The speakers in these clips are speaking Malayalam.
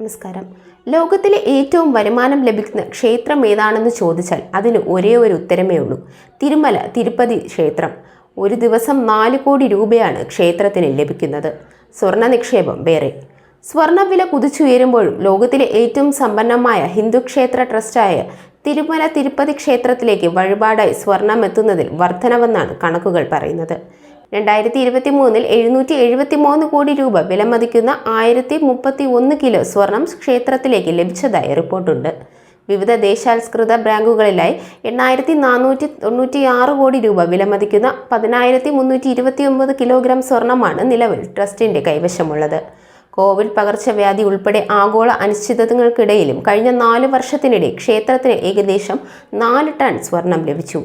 നമസ്കാരം. ലോകത്തിലെ ഏറ്റവും വരുമാനം ലഭിക്കുന്ന ക്ഷേത്രം ഏതാണെന്ന് ചോദിച്ചാൽ അതിന് ഒരേ ഒരു ഉത്തരമേ ഉള്ളൂ. തിരുമല തിരുപ്പതി ക്ഷേത്രം. ഒരു ദിവസം നാല് കോടി രൂപയാണ് ക്ഷേത്രത്തിന് ലഭിക്കുന്നത്. സ്വർണ നിക്ഷേപം വേറെ. സ്വർണവില കുതിച്ചുയരുമ്പോഴും ലോകത്തിലെ ഏറ്റവും സമ്പന്നമായ ഹിന്ദു ക്ഷേത്ര ട്രസ്റ്റായ തിരുമല തിരുപ്പതി ക്ഷേത്രത്തിലേക്ക് വഴിപാടായി സ്വർണം എത്തുന്നതിൽ വർധനവെന്നാണ് കണക്കുകൾ പറയുന്നത്. രണ്ടായിരത്തി ഇരുപത്തി മൂന്നിൽ എഴുന്നൂറ്റി എഴുപത്തി മൂന്ന് കോടി രൂപ വിലമതിക്കുന്ന ആയിരത്തി മുപ്പത്തി ഒന്ന് കിലോ സ്വർണം ക്ഷേത്രത്തിലേക്ക് ലഭിച്ചതായി റിപ്പോർട്ടുണ്ട്. വിവിധ ദേശാൽസ്കൃത ബാങ്കുകളിലായി എണ്ണായിരത്തി നാനൂറ്റി തൊണ്ണൂറ്റി ആറ് കോടി രൂപ വിലമതിക്കുന്ന പതിനായിരത്തി മുന്നൂറ്റി ഇരുപത്തി ഒമ്പത് കിലോഗ്രാം സ്വർണമാണ് നിലവിൽ ട്രസ്റ്റിന്റെ കൈവശമുള്ളത്. കോവിഡ് പകർച്ചവ്യാധി ഉൾപ്പെടെ ആഗോള അനിശ്ചിതത്വങ്ങൾക്കിടയിലും കഴിഞ്ഞ നാല് വർഷത്തിനിടെ ക്ഷേത്രത്തിന് ഏകദേശം നാല് ടൺ സ്വർണം ലഭിച്ചു.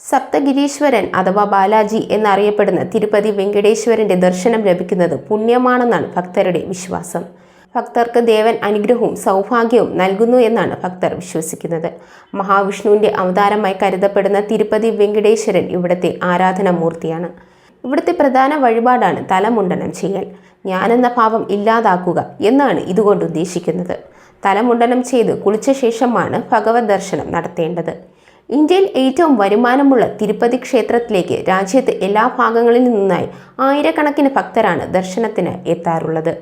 സപ്തഗിരീശ്വരൻ അഥവാ ബാലാജി എന്നറിയപ്പെടുന്ന തിരുപ്പതി വെങ്കടേശ്വരന്റെ ദർശനം ലഭിക്കുന്നത് പുണ്യമാണെന്നാണ് ഭക്തരുടെ വിശ്വാസം. ഭക്തർക്ക് ദേവൻ അനുഗ്രഹവും സൗഭാഗ്യവും നൽകുന്നു എന്നാണ് ഭക്തർ വിശ്വസിക്കുന്നത്. മഹാവിഷ്ണുവിന്റെ അവതാരമായി കരുതപ്പെടുന്ന തിരുപ്പതി വെങ്കടേശ്വരൻ ഇവിടുത്തെ ആരാധനാമൂർത്തിയാണ്. ഇവിടുത്തെ പ്രധാന വഴിപാടാണ് തലമുണ്ടനം ചെയ്യൽ. ഞാനെന്ന ഭാവം ഇല്ലാതാക്കുക എന്നാണ് ഇതുകൊണ്ട് ഉദ്ദേശിക്കുന്നത്. തലമുണ്ടനം ചെയ്ത് കുളിച്ച ശേഷമാണ് ഭഗവത് ദർശനം നടത്തേണ്ടത്. ഇന്ത്യയിൽ ഏറ്റവും വരുമാനമുള്ള തിരുപ്പതി ക്ഷേത്രത്തിലേക്ക് രാജ്യത്ത് എല്ലാ ഭാഗങ്ങളിൽ നിന്നായി ആയിരക്കണക്കിന് ഭക്തരാണ് ദർശനത്തിന് എത്താറുള്ളത്.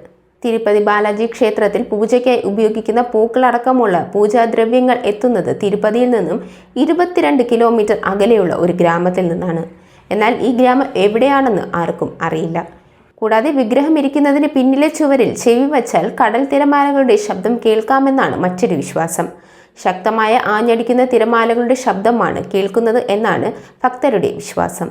തിരുപ്പതി ബാലാജി ക്ഷേത്രത്തിൽ പൂജയ്ക്കായി ഉപയോഗിക്കുന്ന പൂക്കളടക്കമുള്ള പൂജാദ്രവ്യങ്ങൾ എത്തുന്നത് തിരുപ്പതിയിൽ നിന്നും ഇരുപത്തിരണ്ട് കിലോമീറ്റർ അകലെയുള്ള ഒരു ഗ്രാമത്തിൽ നിന്നാണ്. എന്നാൽ ഈ ഗ്രാമം എവിടെയാണെന്ന് ആർക്കും അറിയില്ല. കൂടാതെ വിഗ്രഹം ഇരിക്കുന്നതിന് പിന്നിലെ ചുവരിൽ ചെവി വച്ചാൽ കടൽ തിരമാലകളുടെ ശബ്ദം കേൾക്കാമെന്നാണ് മറ്റൊരു വിശ്വാസം. ശക്തമായ ആഞ്ഞടിക്കുന്ന തിരമാലകളുടെ ശബ്ദമാണ് കേൾക്കുന്നത് എന്നാണ് ഭക്തരുടെ വിശ്വാസം.